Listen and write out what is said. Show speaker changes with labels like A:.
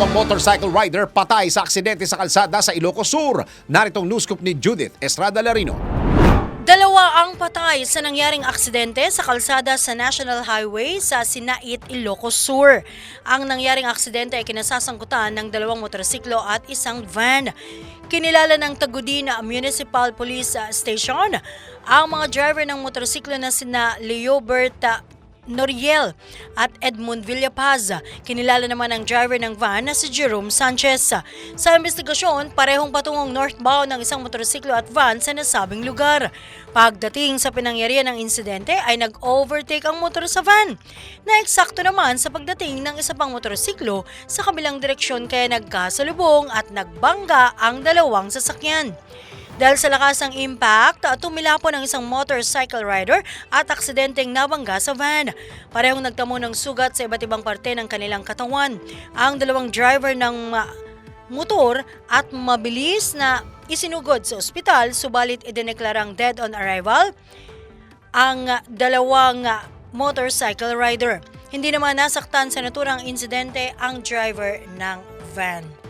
A: Dalawang motorcycle rider patay sa aksidente sa kalsada sa Ilocos Sur. Naritong news scoop ni Judith Estrada Larino.
B: Dalawa ang patay sa nangyaring aksidente sa kalsada sa National Highway sa Sinait, Ilocos Sur. Ang nangyaring aksidente ay kinasasangkutan ng dalawang motorsiklo at isang van. Kinilala ng Tagudina Municipal Police Station ang mga driver ng motorsiklo na sina Leobert Noriel at Edmund Villapaz. Kinilala naman ang driver ng van na si Jerome Sanchez. Sa investigasyon, parehong patungong northbound ng isang motorsiklo at van sa nasabing lugar. Pagdating sa pinangyarihan ng insidente ay nag-overtake ang motor sa van. Na eksakto naman sa pagdating ng isa pang motorsiklo sa kabilang direksyon kaya nagkasalubong at nagbangga ang dalawang sasakyan. Dahil sa lakas ng impact, tumila po ng isang motorcycle rider at aksidenteng nabangga sa van. Parehong nagtamo ng sugat sa iba't ibang parte ng kanilang katawan. Ang dalawang driver ng uh, motor at mabilis na isinugod sa ospital subalit idineklarang dead on arrival ang dalawang motorcycle rider. Hindi naman nasaktan sa naturang insidente ang driver ng van.